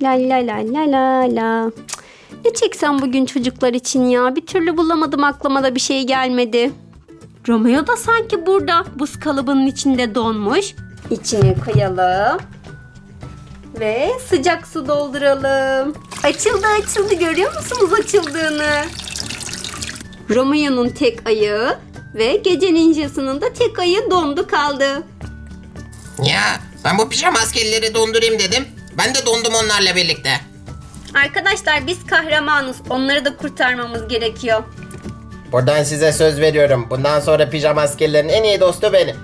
La la la la la la. Ne çeksem bugün çocuklar için ya? Bir türlü bulamadım aklıma da bir şey gelmedi. Romeo da sanki burada buz kalıbının içinde donmuş. İçine koyalım. Ve sıcak su dolduralım. Açıldı açıldı görüyor musunuz açıldığını? Romeo'nun tek ayağı ve gece ninjasının da tek ayağı dondu kaldı. Ya ben bu pijama askerleri dondurayım dedim. Ben de dondum onlarla birlikte. Arkadaşlar biz kahramanız. Onları da kurtarmamız gerekiyor. Buradan size söz veriyorum. Bundan sonra pijama askerlerin en iyi dostu benim.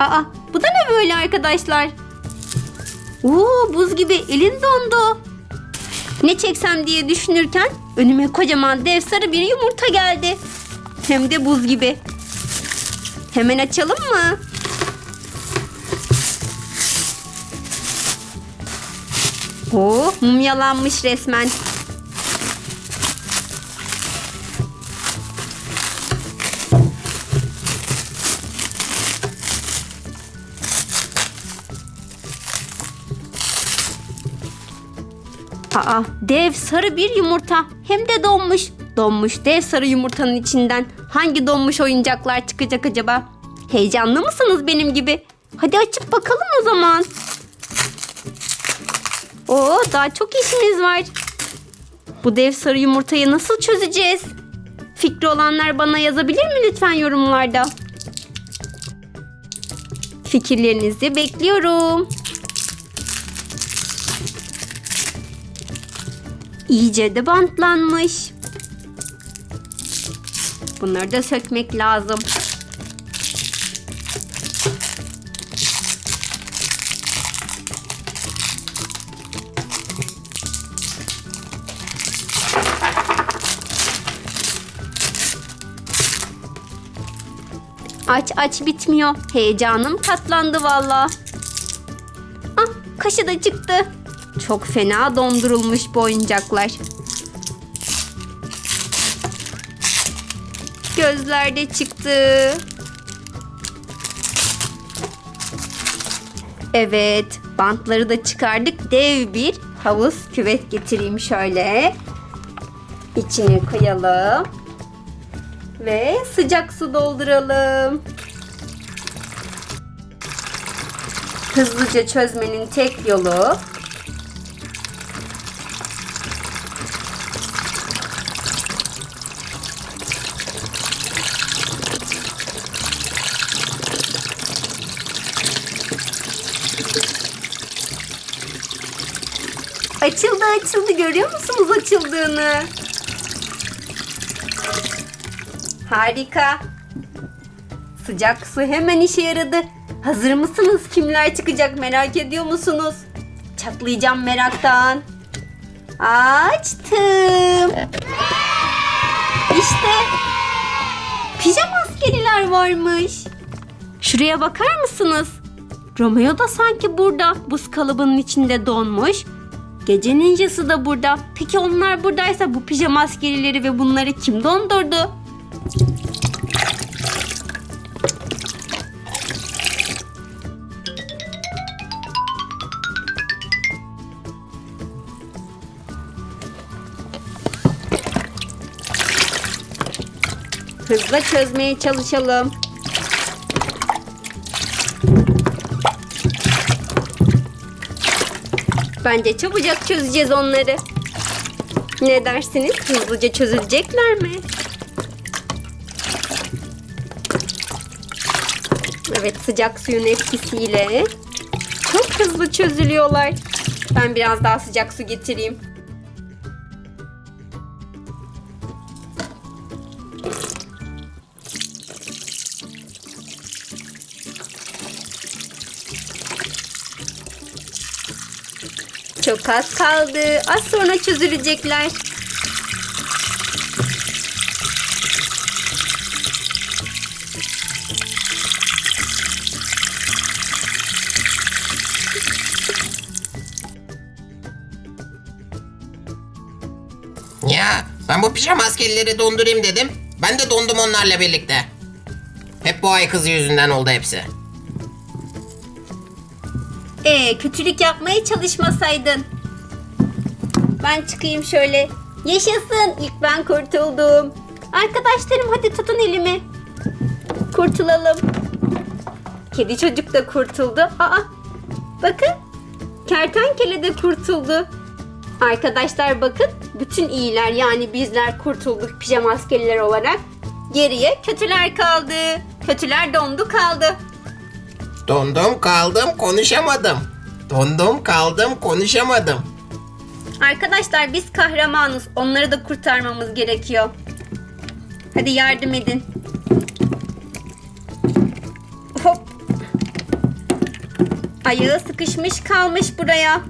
Aa bu da ne böyle arkadaşlar? Oo buz gibi elin dondu. Ne çeksem diye düşünürken önüme kocaman dev sarı bir yumurta geldi. Hem de buz gibi. Hemen açalım mı? Oo mumyalanmış resmen. Aa, dev sarı bir yumurta. Hem de donmuş. Donmuş dev sarı yumurtanın içinden hangi donmuş oyuncaklar çıkacak acaba? Heyecanlı mısınız benim gibi? Hadi açıp bakalım o zaman. Oo, daha çok işimiz var. Bu dev sarı yumurtayı nasıl çözeceğiz? Fikri olanlar bana yazabilir mi lütfen yorumlarda? Fikirlerinizi bekliyorum. İyice de bantlanmış. Bunları da sökmek lazım. Aç aç bitmiyor. Heyecanım katlandı valla. Ah kaşı da çıktı. Çok fena dondurulmuş bu oyuncaklar. Gözler de çıktı. Evet, bantları da çıkardık. Dev bir havuz küvet getireyim şöyle. İçine koyalım. Ve sıcak su dolduralım. Hızlıca çözmenin tek yolu Açıldı açıldı görüyor musunuz açıldığını? Harika. Sıcak su hemen işe yaradı. Hazır mısınız? Kimler çıkacak merak ediyor musunuz? Çatlayacağım meraktan. Açtım. İşte pijama askeriler varmış. Şuraya bakar mısınız? Romeo da sanki burada buz kalıbının içinde donmuş. Gece ninjası da burada. Peki onlar buradaysa bu pijama askerileri ve bunları kim dondurdu? Hızla çözmeye çalışalım. Bence çabucak çözeceğiz onları. Ne dersiniz? Hızlıca çözülecekler mi? Evet sıcak suyun etkisiyle çok hızlı çözülüyorlar. Ben biraz daha sıcak su getireyim. Çok az kaldı. Az sonra çözülecekler. Ben bu pijama askerleri dondurayım dedim. Ben de dondum onlarla birlikte. Hep bu ay kızı yüzünden oldu hepsi. Ee, kötülük yapmaya çalışmasaydın. Ben çıkayım şöyle. Yaşasın. İlk ben kurtuldum. Arkadaşlarım hadi tutun elimi. Kurtulalım. Kedi çocuk da kurtuldu. Aa, bakın. Kertenkele de kurtuldu. Arkadaşlar bakın. Bütün iyiler yani bizler kurtulduk pijama askeriler olarak. Geriye kötüler kaldı. Kötüler dondu kaldı. Dondum kaldım konuşamadım. Dondum kaldım konuşamadım. Arkadaşlar biz kahramanız. Onları da kurtarmamız gerekiyor. Hadi yardım edin. Hop. Ayağı sıkışmış kalmış buraya.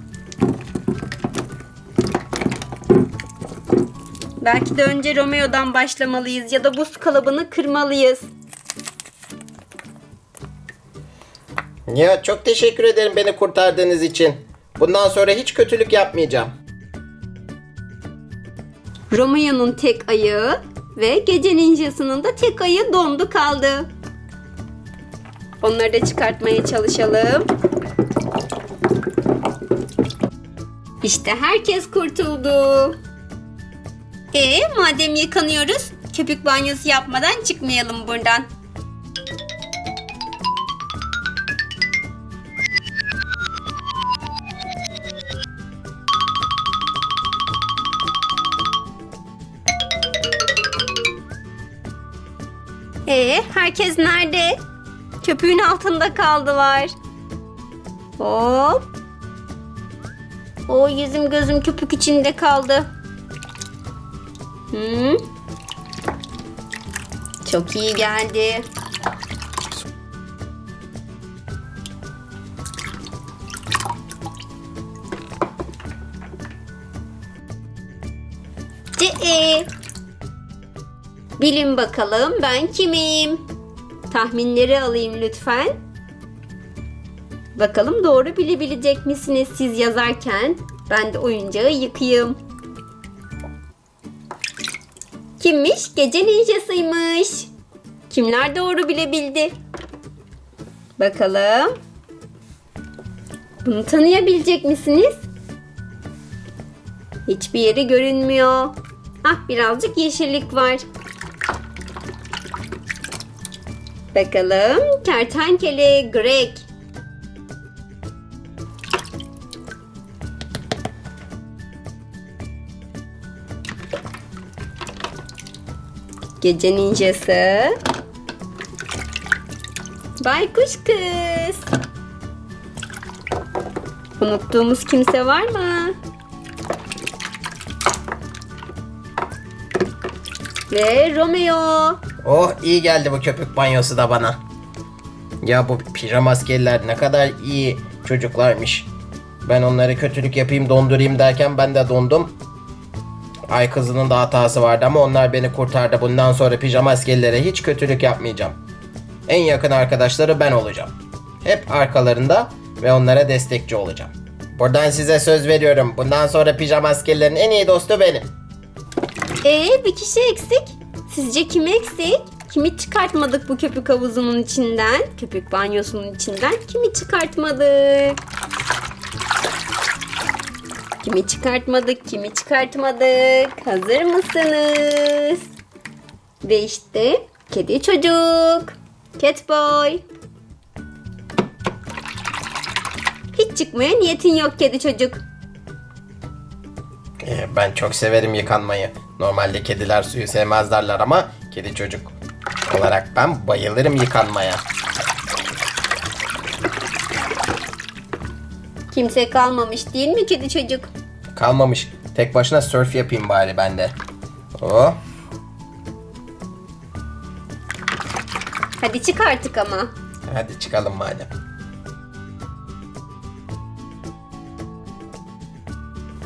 Belki de önce Romeo'dan başlamalıyız ya da buz kalıbını kırmalıyız. Ya çok teşekkür ederim beni kurtardığınız için. Bundan sonra hiç kötülük yapmayacağım. Romeo'nun tek ayağı ve gece ninjasının da tek ayağı dondu kaldı. Onları da çıkartmaya çalışalım. İşte herkes kurtuldu. E madem yıkanıyoruz, köpük banyosu yapmadan çıkmayalım buradan. E herkes nerede? Köpüğün altında kaldılar. Hop. O yüzüm gözüm köpük içinde kaldı. Hı? Çok iyi geldi. Ce Bilin bakalım ben kimim? Tahminleri alayım lütfen. Bakalım doğru bilebilecek misiniz siz yazarken? Ben de oyuncağı yıkayım. Kimmiş? Gece ninjasıymış. Kimler doğru bilebildi? Bakalım. Bunu tanıyabilecek misiniz? Hiçbir yeri görünmüyor. Ah birazcık yeşillik var. Bakalım kertenkele Greg. Gece ninjası. Baykuş kız. Unuttuğumuz kimse var mı? Ve Romeo. Oh iyi geldi bu köpük banyosu da bana. Ya bu pijama askerler ne kadar iyi çocuklarmış. Ben onları kötülük yapayım dondurayım derken ben de dondum. Ay kızının da hatası vardı ama onlar beni kurtardı. Bundan sonra pijama askerlere hiç kötülük yapmayacağım. En yakın arkadaşları ben olacağım. Hep arkalarında ve onlara destekçi olacağım. Buradan size söz veriyorum. Bundan sonra pijama askerlerin en iyi dostu benim. Ee bir kişi eksik. Sizce kim eksik? Kimi çıkartmadık bu köpük havuzunun içinden? Köpük banyosunun içinden kimi çıkartmadık? Kimi çıkartmadık? Kimi çıkartmadık? Hazır mısınız? Ve işte kedi çocuk. Catboy. Hiç çıkmaya niyetin yok kedi çocuk. Ee, Ben çok severim yıkanmayı. Normalde kediler suyu sevmez derler ama kedi çocuk olarak ben bayılırım yıkanmaya. Kimse kalmamış değil mi kedi çocuk? Kalmamış. Tek başına surf yapayım bari ben de. Oh. Hadi çık artık ama. Hadi çıkalım madem.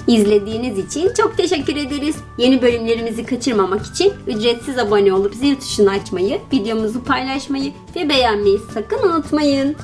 İzlediğiniz için çok teşekkür ederiz. Yeni bölümlerimizi kaçırmamak için ücretsiz abone olup zil tuşunu açmayı, videomuzu paylaşmayı ve beğenmeyi sakın unutmayın.